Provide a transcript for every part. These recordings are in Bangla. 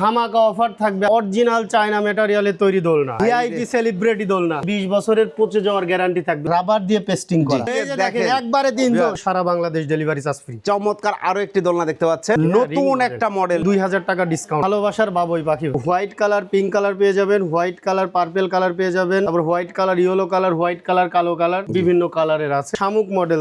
ধামাকা অফার থাকবে অরিজিনাল চায়না ম্যাটেরিয়ালের তৈরি দোলনা ভিআইপি সেলিব্রিটি দোলনা 20 বছরের পচে যাওয়ার গ্যারান্টি থাকবে। রাবার দিয়ে পেস্টিং করা। দেখেন। একবারে তিন সারা বাংলাদেশ ডেলিভারি চার্জ ফ্রি চমৎকার আরও একটি দোলনা দেখতে পাচ্ছেন। নতুন একটা মডেল দুই হাজার টাকা ডিসকাউন্ট ভালোবাসার বাবুই পাখি। হোয়াইট কালার পিঙ্ক কালার পেয়ে যাবেন। হোয়াইট কালার পার্পেল কালার পেয়ে যাবেন। তারপর white colour yellow colour white colour কালো কালার বিভিন্ন কালারের আছে। শামুক মডেল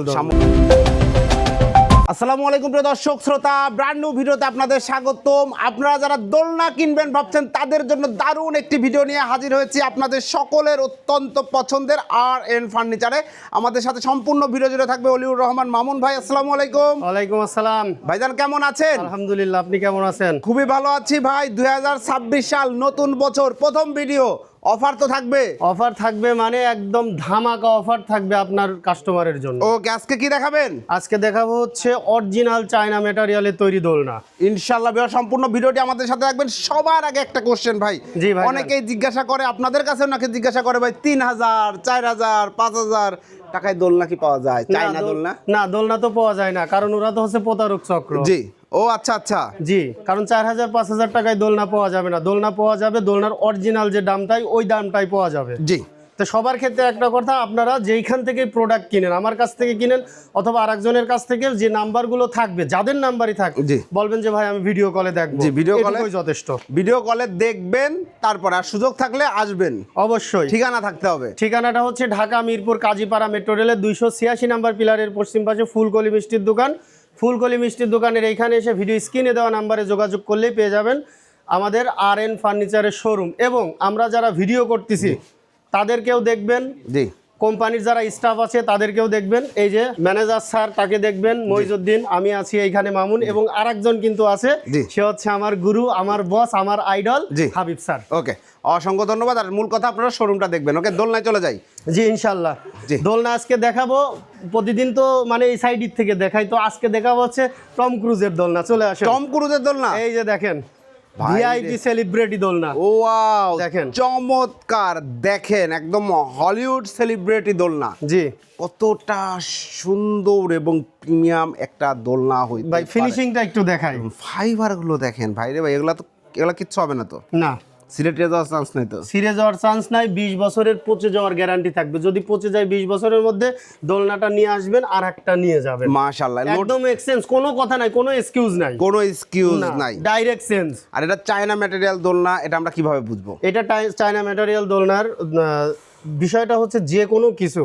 আসসালামু আলাইকুম প্রিয় দর্শক শ্রোতা ব্র্যান্ড নিউ ভিডিওতে আপনাদের স্বাগতম। আপনারা যারা দোলনা কিনবেন ভাবছেন তাদের জন্য দারুণ একটি ভিডিও নিয়ে হাজির হয়েছি আপনাদের সকলের অত্যন্ত পছন্দের আর এন ফার্নিচারে আমাদের সাথে সম্পূর্ণ ভিডিও জুড়ে থাকবে অলিউর রহমান মামুন ভাই আসসালামু আলাইকুম। ওয়ালাইকুম আসসালাম। ভাইজান কেমন আছেন? আলহামদুলিল্লাহ আপনি কেমন আছেন? খুবই ভালো আছি ভাই। দুই হাজার ছাব্বিশ সাল নতুন বছর প্রথম ভিডিও অফার তো থাকবে। অফার থাকবে মানে একদম ধামাকা অফার থাকবে আপনার কাস্টমারের জন্য। ও আজকে কি দেখাবেন? আজকে দেখাবো হচ্ছে অরিজিনাল চায়না ম্যাটেরিয়ালের তৈরি দোলনা। ইনশাল্লাহ বিহার সম্পূর্ণ ভিডিওটি আমাদের সাথে রাখবেন। সবার আগে একটা কোশ্চেন ভাই। জি ভাই, অনেকেই জিজ্ঞাসা করে আপনাদের কাছে নাকি জিজ্ঞাসা করে ভাই তিন হাজার চার হাজার পাঁচ হাজার টাকায় দোলনা কি পাওয়া যায়? দোল- দোলনা? না দোলনা তো পাওয়া যায় না কারণ ওরা তো হচ্ছে প্রতারক চক্র। জি। ও আচ্ছা আচ্ছা। জি কারণ চার হাজার পাঁচ হাজার টাকায় দোলনা পাওয়া যাবে না। দোলনা পাওয়া যাবে দোলনার অরিজিনাল যে দামটাই ওই দামটাই পাওয়া যাবে। জি। তো সবার ক্ষেত্রে একটা কথা আপনারা যেইখান থেকে প্রোডাক্ট কিনেন আমার কাছ থেকে কিনেন অথবা আরেকজনের কাছ থেকে যে নাম্বারগুলো থাকবে যাদের নাম্বারই থাকবে। বলবেন যে ভাই আমি ভিডিও কলে দেখব। জি, video call যথেষ্ট। ভিডিও কলে দেখবেন তারপর আর সুযোগ থাকলে আসবেন। অবশ্যই। ঠিকানা থাকতে হবে। ঠিকানাটা হচ্ছে ঢাকা মিরপুর কাজীপাড়া মেট্রো রেলের দুইশো ছিয়াশি নাম্বার পিলারের পশ্চিম পাশে ফুলকলি মিষ্টির দোকান। ফুলকলি মিষ্টির দোকানের এইখানে এসে ভিডিও স্ক্রিনে দেওয়া নাম্বারে যোগাযোগ করলেই পেয়ে যাবেন আমাদের আর এন ফার্নিচারের শোরুম এবং আমরা যারা ভিডিও করতেছি, তাদেরকেও দেখবেন। জি। কোম্পানির যারা স্টাফ আছে তাদেরকেও দেখবেন। এই যে ম্যানেজার স্যার তাকে দেখবেন। মইজুদ্দিন আমি আছি এইখানে মামুন এবং আরেকজন কিন্তু আছে। সে হচ্ছে আমার গুরু আমার বস আমার আইডল জি। হাবিব স্যার। ওকে অসংখ্য ধন্যবাদ। আর মূল কথা আপনারা শোরুমটা দেখবেন। ওকে দোলনায় চলে যাই। জি ইনশাল্লাহ জি। দোলনা আজকে দেখাবো। প্রতিদিন তো মানে এই সাইডের থেকে দেখাই। তো আজকে দেখাবো হচ্ছে টম ক্রুজের দোলনা। চলে আসে টম ক্রুজের দোলনা? এই যে দেখেন। ভিআইপি সেলিব্রিটি দোলনা ও ওয়াও দেখেন। চমৎকার দেখেন একদম হলিউড সেলিব্রিটি দোলনা জি। কতটা সুন্দর এবং প্রিমিয়াম একটা দোলনা হইতে ভাই ফিনিশিংটা একটু দেখাই। ফাইবারগুলো দেখেন ভাই রে ভাই এগুলা তো এগুলা কিচ্ছু হবে না তো। না। সিলেটে যাওয়ার চান্স নেই তো? সিরে যাওয়ার চান্স নাই বিশ বছরের পচে যাওয়ার গ্যারান্টি থাকবে। যদি পচে যায় বিশ বছরের মধ্যে দোলনাটা নিয়ে আসবেন আর একটা নিয়ে যাবেন। মাশাআল্লাহ একদম এক্সচেঞ্জ কোনো কথা নাই কোনো এক্সকিউজ নাই। কোনো এক্সকিউজ নাই। ডাইরেক্ট চেঞ্জ আর এটা চায়না ম্যাটেরিয়াল দোলনা এটা আমরা কীভাবে বুঝব? এটা চায়না ম্যাটেরিয়াল দোলনার বিষয়টা হচ্ছে যে কোনো কিছু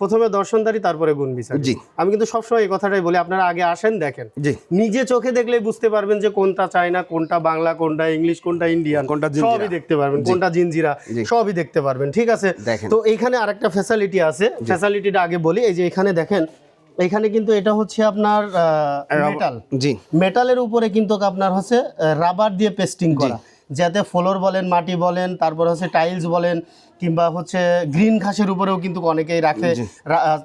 প্রথমে দর্শনদারি তারপরে গুণ বিচার জি। আমি কিন্তু সবসময় এই কথাটাই বলি আপনারা আগে আসেন দেখেন। জি। নিজে চোখে দেখলেই বুঝতে পারবেন যে কোনটা চায়না কোনটা বাংলা কোনটা ইংলিশ কোনটা ইন্ডিয়ান। কোনটা সবই দেখতে পারবেন কোনটা জিনজিরা সবই দেখতে পারবেন ঠিক আছে। তো এইখানে আরেকটা ফ্যাসিলিটি আছে। ফ্যাসিলিটিটা আগে বলি এই যে এখানে দেখেন এখানে কিন্তু এটা হচ্ছে আপনার মেটাল জি। মেটালের উপরে কিন্তু আপনার হচ্ছে রাবার দিয়ে পেস্টিং করা। যাতে ফ্লোর বলেন মাটি বলেন তারপর হচ্ছে টাইলস বলেন কিংবা হচ্ছে গ্রিন ঘাসের উপরেও কিন্তু অনেকেই রাখে।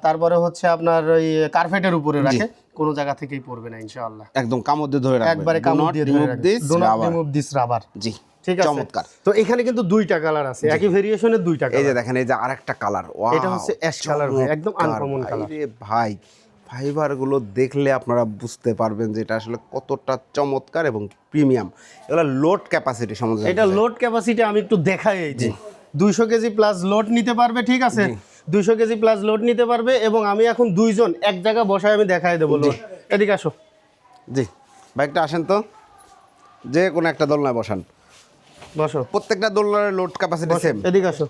তারপরে হচ্ছে আপনার ওই কার্পেটের উপরে রাখে। কোনো জায়গা থেকেই পড়বে না ইনশাআল্লাহ। একদম কামড় দিয়ে ধরে রাখবেন একবারে কামড় দিয়ে remove this rubber. Remove this rubber জি ঠিক আছে? চমৎকার। তো এখানে কিন্তু দুইটা কালার আছে। একই ভেরিয়েশনের দুইটা কালার এই যে দেখেন এই যে আরেকটা কালার। ওয়াও এটা হচ্ছে অ্যাশ কালার ভাই, একদম uncommon color। ভাই ফাইবারগুলো দেখলে আপনারা বুঝতে পারবেন যে এটা আসলে কতটা চমৎকার এবং প্রিমিয়াম এগুলো লোড ক্যাপাসিটি সম্বন্ধে এটা লোড ক্যাপাসিটি আমি একটু দেখাই এই যে। দুইশো কেজি প্লাস লোড নিতে পারবে ঠিক আছে? দুইশো কেজি প্লাস লোড নিতে পারবে এবং আমি এখন দুইজন এক জায়গা বসায় আমি দেখাই দেবো লোড এদিকে আসো। জি বাইকটা আসেন তো। যে কোনো একটা দোলনায় বসান। বসো। প্রত্যেকটা দোলনার লোড ক্যাপাসিটি সেম এদিকে আসো।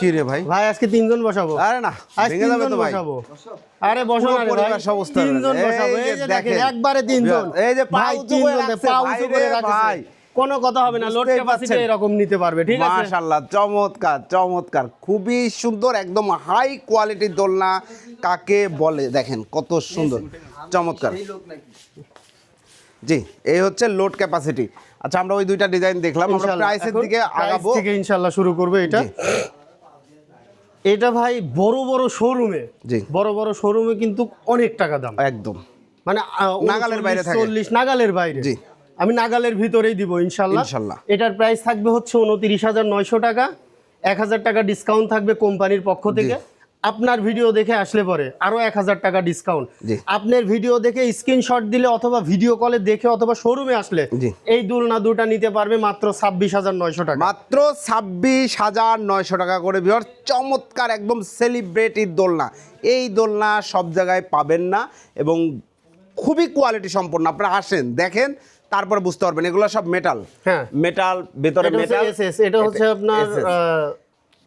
কি রে ভাই? ভাই আজকে তিনজন বসাবো। আরে না ভেঙে যাবে তো ভাই। আরে বসো না পরিবার সমস্ত তিনজন বসাবো। এই যে দেখেন। একবারে তিনজন। এই যে পা উঁচু করে রাখছে, পা উঁচু করে রাখছে। ভাই। কোনো কথা হবে না লোড ক্যাপাসিটি এরকম নিতে পারবে ঠিক আছে? মাশাআল্লাহ চমৎকার চমৎকার খুবই সুন্দর একদম হাই কোয়ালিটির দোলনা কাকে বলে? দেখেন কত সুন্দর চমৎকার। জি এই হচ্ছে লোড ক্যাপাসিটি আচ্ছা আমরা ওই দুইটা ডিজাইন দেখলাম আমরা প্রাইসের দিকে আগাবো। থেকে ইনশাআল্লাহ শুরু করবে এটা। এটা ভাই বড় বড় শোরুমে জি। বড় বড় শোরুমে কিন্তু অনেক টাকা দাম। একদম। মানে নাগালের বাইরে থাকে। চল্লিশ নাগালের বাইরে। জি। আমি নাগালের ভিতরেই দিব ইনশাল্লাহ ইনশাল্লাহ। এটার প্রাইস থাকবে হচ্ছে উনত্রিশ হাজার নয়শো টাকা এক হাজার টাকা ডিসকাউন্ট থাকবে কোম্পানির পক্ষ থেকে। আপনার ভিডিও দেখে আসলে পরে আরও এক হাজার টাকা ডিসকাউন্ট আপনার ভিডিও দেখে স্ক্রিনশট দিলে অথবা ভিডিও কলে দেখে অথবা শোরুমে আসলে। এই দুলনা দুটা নিতে পারবে মাত্র ছাব্বিশ হাজার নয়শো টাকা। মাত্র ছাব্বিশ হাজার নয়শো টাকা করে বিহার চমৎকার একদম সেলিব্রিটি দোলনা। এই দোলনা সব জায়গায় পাবেন না এবং খুবই কোয়ালিটি সম্পন্ন। আপনারা আসেন দেখেন তারপরে বুঝতে পারবেন এগুলো সব মেটাল হ্যাঁ। মেটাল ভেতরে মেটাল এটা হচ্ছে আপনার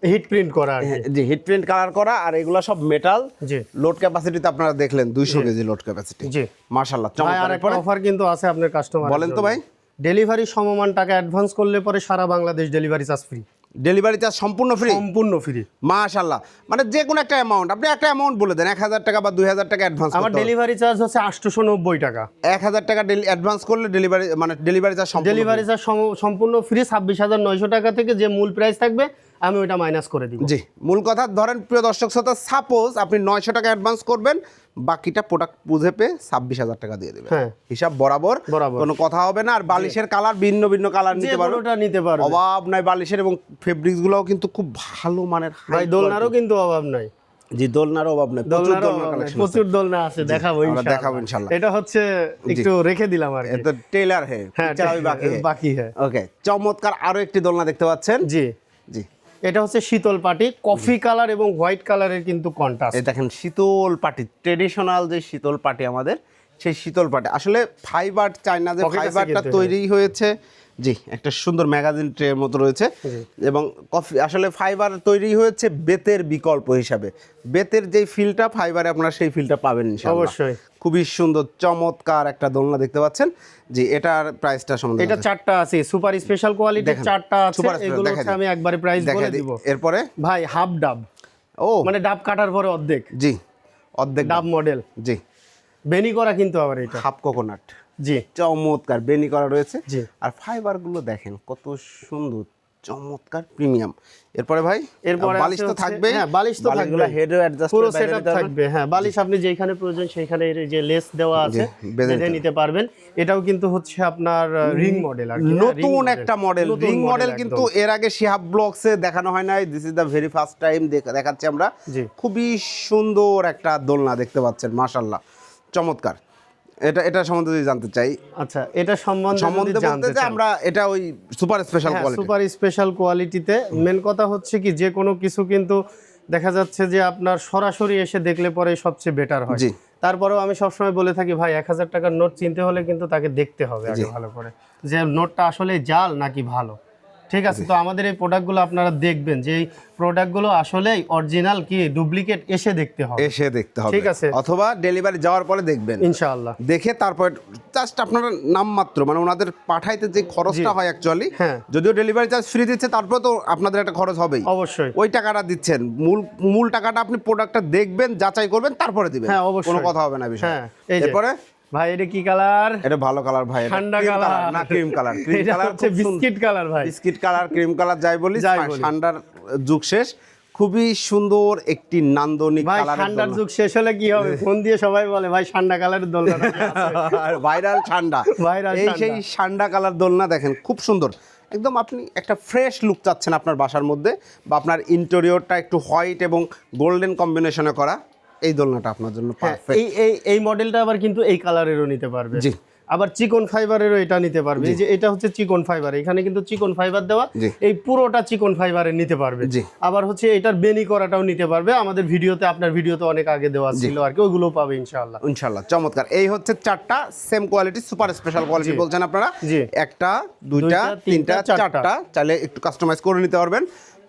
হিট প্রিন্ট করা জি হিট প্রিন্ট কালার করা আর এগুলো সব মেটাল জি। লোড ক্যাপাসিটি তো আপনারা দেখলেন দুইশো কেজি লোড ক্যাপাসিটি জি। মাশাআল্লাহ চমৎকার। অফার কিন্তু আছে আপনার কাস্টমার বলেন তো ভাই। ডেলিভারি সমমান টাকা অ্যাডভান্স করলে পরে সারা Bangladesh delivery charge free delivery charge সম্পূর্ণ ফ্রি সম্পূর্ণ ফ্রি মাশাল্লাহ মানে যে কোনো একটা অ্যামাউন্ট আপনি একটা অ্যামাউন্ট বলে দেন এক হাজার টাকা বা দুই হাজার টাকা অ্যাডভান্স আমার ডেলিভারি চার্জ হচ্ছে আটশোশো নব্বই টাকা। এক হাজার টাকা অ্যাডভান্স করলে ডেলিভারি মানে ডেলিভারি চার্জ সম্পূর্ণ ডেলিভারি চার্জ সম্পূর্ণ ফ্রি ছাব্বিশ হাজার নয়শো টাকা থেকে যে মূল প্রাইস থাকবে আমি ওইটা মাইনাস করে দিব। জি মূল কথা ধরেন প্রিয় দর্শক শ্রোতা সাপোজ আপনি নয়শো টাকা অ্যাডভান্স করবেন বাকিটা প্রোডাক্ট বুঝে পেয়ে ছাব্বিশ হাজার টাকা দিয়ে দেবেন। হ্যাঁ। হিসাব বরাবর বরাবর। কোনো কথা হবে না আর বালিশের কালার ভিন্ন ভিন্ন কালার নিতে পারবেন কোনোটা নিতে পারবে। অভাব নাই বালিশের এবং ফেব্রিক্স গুলোও কিন্তু খুব ভালো মানের ভাই দোলনারও কিন্তু অভাব নাই। জি দোলনারও অভাব নাই প্রচুর দোলনার নাই। কালেকশন প্রচুর দোলনা আছে দেখাবো ইনশাআল্লাহ। দেখাবো ইনশাআল্লাহ। এটা হচ্ছে একটু রেখে দিলাম আর কি। এ তো টেলার হে হ্যাঁ বাকি বাকি হ্যাঁ। ওকে চমৎকার আরও একটি দোলনা দেখতে পাচ্ছেন। জি। জি। এটা হচ্ছে শীতল পাটি কফি কালার এবং হোয়াইট কালারের কিন্তু কন্ট্রাস্ট। এই দেখেন শীতল পাটি ট্রেডিশনাল যে শীতল পাটি আমাদের সেই শীতল পাটি। আসলে ফাইবার চায়না যে ফাইবারটা তৈরি হয়েছে জি একটা সুন্দর ম্যাগাজিন ট্রের মতো রয়েছে। এবং কফি আসলে ফাইবার তৈরি হয়েছে বেতের বিকল্প হিসাবে। বেতের যেই ফিলটা ফাইবারে আপনারা সেই ফিলটা পাবেন অবশ্যই। খুবই সুন্দর চমৎকার একটা দোলনা দেখতে পাচ্ছেন। জি এটার প্রাইসটা সম্বন্ধে এটা চারটা আছে সুপার স্পেশাল কোয়ালিটি চারটা আছে। এগুলো। আমি একবারে প্রাইস বলে দিব। এরপরে? ভাই হাফ ডাব। ও। মানে ডাব কাটার পরে অর্ধেক। জি অর্ধেক ডাব মডেল জি। বেনি করা কিন্তু আবার এটা। হাফ কোকোনাট জি। চমৎকার বেনি করা রয়েছে। জি। আর ফাইবারগুলো দেখেন কত সুন্দর চমৎকার প্রিমিয়াম এরপরে ভাই এরপরে বালিশ তো থাকবে। হ্যাঁ, বালিশ তো থাকবে। হেডও অ্যাডজাস্ট পুরো সেটআপ থাকবে। হ্যাঁ বালিশ আপনি যেখানে প্রয়োজন সেইখানে এই যে লেস দেওয়া আছে বেঁধে নিতে পারবেন। এটাও কিন্তু হচ্ছে আপনার রিং মডেল আর হ্যাঁ, নতুন একটা মডেল রিং মডেল কিন্তু এর আগে শিহাব ব্লগসে দেখানো হয় নাই। This is the very first time দেখাচ্ছি আমরা। খুবই সুন্দর একটা দোলনা দেখতে পাচ্ছেন মাশাল্লাহ চমৎকার। এটা এটা সম্বন্ধে যদি জানতে চাই। আচ্ছা এটা সম্বন্ধে সম্বন্ধে বলতে জানতে যে আমরা এটা ওই super special quality super special কোয়ালিটিতে মেন কথা হচ্ছে কি যে কোনো কিছু কিন্তু দেখা যাচ্ছে যে আপনার সরাসরি এসে দেখলে পরে সবচেয়ে বেটার হয়। তারপরেও আমি সবসময় বলে থাকি ভাই এক হাজার টাকার নোট চিনতে হলে কিন্তু তাকে দেখতে হবে আগে ভালো করে। যে নোটটা আসলে জাল নাকি ভালো? ঠিক আছে তো আমাদের এই প্রোডাক্টগুলো আপনারা দেখবেন যে এই প্রোডাক্টগুলো আসলেই অরিজিনাল কি ডুপ্লিকেট এসে দেখতে হবে। এসে দেখতে হবে। ঠিক আছে। অথবা ডেলিভারি যাওয়ার পরে দেখবেন। ইনশাআল্লাহ। দেখে তারপর জাস্ট আপনারা নাম মাত্র মানে ওনাদের পাঠাইতে যে খরচটা হয় অ্যাকচুয়ালি। যদিও ডেলিভারি চার্জ ফ্রি দিচ্ছে তারপর তো আপনাদের একটা খরচ হবেই। অবশ্যই। ওই টাকাটা দিচ্ছেন। মূল মূল টাকাটা আপনি প্রোডাক্টটা দেখবেন যাচাই করবেন তারপরে দিবেন। হ্যাঁ, অবশ্যই। কোনো কথা হবে না বিষয়। হ্যাঁ। এরপরে ভাই এটা কি কালার? এটা ভালো কালার ভাই ঠান্ডা কালার। না ক্রিম কালার। ক্রিম কালার হচ্ছে বিস্কিট কালার ভাই। বিস্কিট কালার ক্রিম কালার যাই বলি ঠান্ডার যুগ শেষ। খুবই সুন্দর একটি নান্দনিক ভাই কালার ঠান্ডার যুগ শেষ হলে কি হবে? ফোন দিয়ে সবাই বলে ভাই ঠান্ডা কালারের দোলনা ভাইরাল ঠান্ডা। Viral এই সেই ঠান্ডা কালার দোলনা দেখেন খুব সুন্দর। একদম আপনি একটা ফ্রেশ লুক চাচ্ছেন আপনার বাসার মধ্যে বা আপনার ইন্টেরিয়রটা একটু হোয়াইট এবং গোল্ডেন কম্বিনেশনে করা। এই দোলনাটা আপনার জন্য পারফেক্ট এই এই এই মডেলটা আবার কিন্তু এই কালারেরও নিতে পারবে। জি। আবার চিকন ফাইবারেরও এটা নিতে পারবে। এই যে এটা হচ্ছে চিকন ফাইবার এখানে কিন্তু চিকন ফাইবার দেওয়া এই পুরোটা চিকন ফাইবারের নিতে পারবে। জি। আবার হচ্ছে এটার বেনি করাটাও নিতে পারবে। আমাদের ভিডিওতে আপনার ভিডিওতে অনেক আগে দেওয়া ছিল আর কি। ওইগুলোও পাবে ইনশাআল্লাহ। ইনশাল্লাহ চমৎকার। এই হচ্ছে চারটা same quality super special quality বলছেন আপনারা। জি। একটা দুইটা তিনটা। চারটা। চাইলে একটু কাস্টমাইজ করে নিতে পারবেন।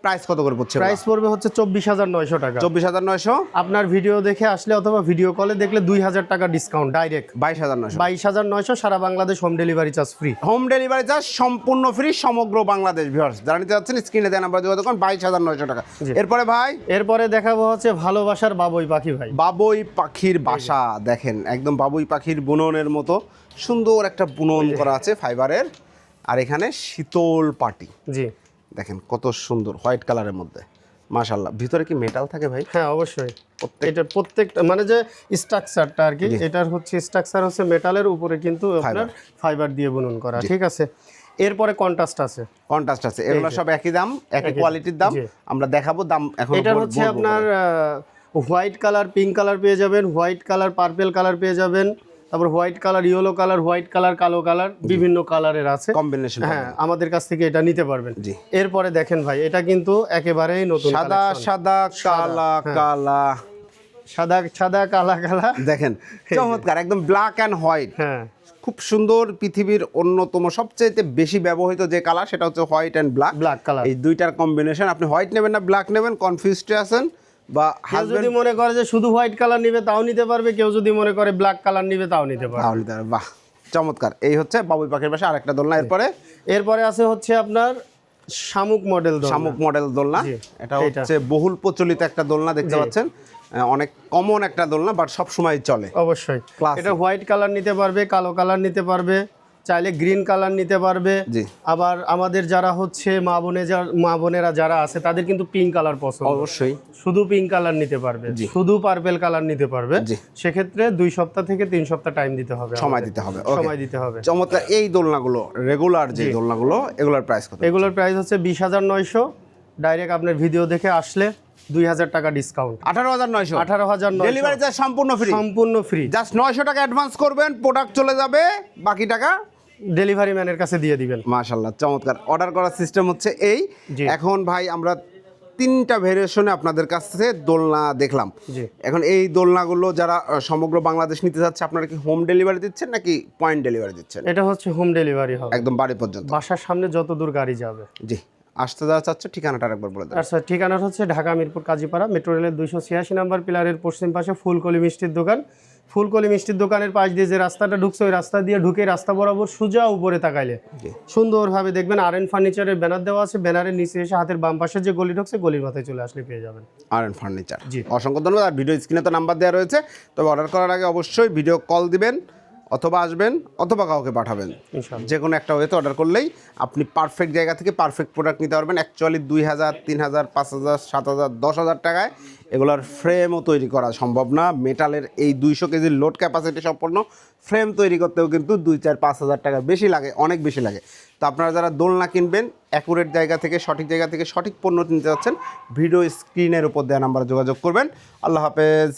প্রাইস কত করে পড়ছে প্রাইস পড়বে হচ্ছে চব্বিশ হাজার নয়শো টাকা। চব্বিশ হাজার নয়শো? আপনার ভিডিও দেখে আসলে অথবা ভিডিও কলে দেখলে দুই হাজার টাকা ডিসকাউন্ট ডাইরেক্ট বাইশ হাজার নয়শো। বাইশ হাজার নয়শো সারা Bangladesh home delivery charge free home delivery charge সম্পূর্ণ ফ্রি সমগ্র বাংলাদেশ ভিউয়ার্স যারা নিতে যাচ্ছেন স্ক্রিনে দেন নাম্বার যোগাযোগ করুন বাইশ হাজার নয়শো টাকা। এরপরে ভাই? এরপরে দেখাবো হচ্ছে ভালোবাসার বাবুই পাখি ভাই। বাবুই পাখির বাসা। দেখেন একদম বাবুই পাখির বুননের মতো। সুন্দর একটা বুনন করা আছে ফাইবারের আর এখানে শীতল পাটি। জি। দেখেন কত সুন্দর হোয়াইট কালারের মধ্যে। মাশাল্লাহ ভিতরে কি মেটাল থাকে ভাই? হ্যাঁ অবশ্যই। এটা প্রত্যেকটা মানে যে স্ট্রাকচারটা আর কি এটার হচ্ছে স্ট্রাকচার হচ্ছে মেটালের উপরে কিন্তু আপনার ফাইবার দিয়ে বুনন করা ঠিক আছে? এরপরে কন্ট্রাস্ট আছে। কন্ট্রাস্ট আছে। এগুলো সব একই দাম একই একই, কোয়ালিটির দাম। আমরা দেখাবো দাম এখন এটা হচ্ছে আপনার হোয়াইট কালার পিঙ্ক কালার পেয়ে যাবেন হোয়াইট কালার পার্পেল কালার পেয়ে যাবেন। তারপর white colour yellow colour white colour কালো কালার বিভিন্ন কালারের আছে। কম্বিনেশন হ্যাঁ আমাদের কাছ থেকে এটা নিতে পারবেন। জি। এরপরে দেখেন ভাই এটা কিন্তু একেবারেই নতুন সাদা সাদা কালা হ্যাঁ। কালা। সাদা সাদা কালা কালা। দেখেন চমৎকার একদম ব্ল্যাক অ্যান্ড হোয়াইট হ্যাঁ। খুব সুন্দর পৃথিবীর অন্যতম সবচেয়ে বেশি ব্যবহৃত যে কালার সেটা হচ্ছে white and black black colour এই দুইটার কম্বিনেশন আপনি হোয়াইট নেবেন না ব্ল্যাক নেবেন কনফিউজডে আছেন। বা যদি মনে করে যে শুধু হোয়াইট কালার নিবে তাও নিতে পারবে। কেউ যদি মনে করে ব্ল্যাক কালার নিবে তাও নিতে পারবে। তাহলে তার বাহ চমৎকার। এই হচ্ছে বাবুই পাখির পাশে আরেকটা দোলনা। এরপরে? এরপরে আছে হচ্ছে আপনার শামুক মডেল শামুক মডেল দোলনা। এটা হচ্ছে বহুল প্রচলিত একটা দোলনা দেখতে পাচ্ছেন। অনেক কমন একটা দোলনা বাট সব সময় চলে। অবশ্যই। এটা হোয়াইট কালার নিতে পারবে কালো কালার নিতে পারবে। চাইলে গ্রিন কালার নিতে পারবে। জি। আবার আমাদের যারা হচ্ছে মা বোনে মা বোনেরা যারা আছে তাদের কিন্তু পিঙ্ক কালার পছন্দ। অবশ্যই। শুধু পিঙ্ক কালার নিতে পারবে। শুধু পার্পেল কালার নিতে পারবে। সেক্ষেত্রে দুই সপ্তাহ থেকে তিন সপ্তাহ টাইম দিতে হবে সময় দিতে হবে। সময় দিতে হবে। চমৎকার। এই দোলনাগুলো রেগুলার যে দোলনাগুলো এগুলোর প্রাইস কত? এগুলোর প্রাইস হচ্ছে বিশ হাজার নয়শো। ডাইরেক্ট আপনার ভিডিও দেখে আসলে দুই হাজার টাকা ডিসকাউন্ট আঠারো হাজার নয়শো? আঠারো হাজার ডেলিভারি চার্জ সম্পূর্ণ ফ্রি সম্পূর্ণ ফ্রি জাস্ট নয়শো টাকা অ্যাডভান্স করবেন প্রোডাক্ট চলে যাবে বাকি টাকা ডেলিভারি ম্যানের কাছে দিয়ে দিবেন। মাশাল্লাহ চমৎকার। অর্ডার করার সিস্টেম হচ্ছে এই। এখন ভাই আমরা তিনটা ভেরিয়েশনে আপনাদের কাছে দোলনা দেখলাম। এখন এই দোলনাগুলো যারা সমগ্র বাংলাদেশ নিতে যাচ্ছে আপনারা কি হোম ডেলিভারি দিচ্ছেন নাকি পয়েন্ট ডেলিভারি দিচ্ছেন? এটা হচ্ছে হোম ডেলিভারি হবে। একদম বাড়ি পর্যন্ত। বাসার সামনে যত দূর গাড়ি যাবে। জি আসতে যাওয়া চাচ্ছে ঠিকানাটা একবার বলে দেন। আচ্ছা ঠিকানাটা হচ্ছে ঢাকা মিরপুর কাজীপাড়া মেট্রো রেলের দুইশো ছিয়াশি নাম্বার পিলারের পশ্চিম পাশে ফুলকলি মিষ্টির দোকান। ফুলকলি মিষ্টির দোকানের পাশ দিয়ে যে রাস্তাটা ঢুকছে ওই রাস্তা দিয়ে ঢুকে রাস্তা বরাবর সোজা উপরে তাকাইলে। সুন্দরভাবে দেখবেন আর এন ফার্নিচারের ব্যানার দেওয়া আছে ব্যানারের নিচে এসে হাতের বাম পাশে যে গলি ঢুকছে গলির মাথায় চলে আসলে পেয়ে যাবেন। আর এন ফার্নিচার জি। অসংখ্য ধন্যবাদ। আর ভিডিও স্ক্রিনে তো নাম্বার দেওয়া রয়েছে তবে অর্ডার করার আগে অবশ্যই ভিডিও কল দিবেন। অথবা আসবেন অথবা কাউকে পাঠাবেন। যে কোনো একটা ওয়েতে অর্ডার করলেই আপনি পারফেক্ট জায়গা থেকে পারফেক্ট প্রোডাক্ট নিতে পারবেন। অ্যাকচুয়ালি দুই হাজার তিন হাজার পাঁচ হাজার সাত হাজার দশ হাজার টাকায় এগুলোর ফ্রেমও তৈরি করা সম্ভব না। মেটালের এই দুইশো কেজির লোড ক্যাপাসিটি সম্পন্ন ফ্রেম তৈরি করতেও কিন্তু দুই চার পাঁচ হাজার টাকা বেশি লাগে অনেক বেশি লাগে। তো আপনারা যারা দোলনা কিনবেন অ্যাকুরেট জায়গা থেকে সঠিক জায়গা থেকে সঠিক পণ্য নিতে যাচ্ছেন ভিডিও স্ক্রিনের উপর দেওয়া নাম্বারে যোগাযোগ করবেন। আল্লাহ হাফেজ।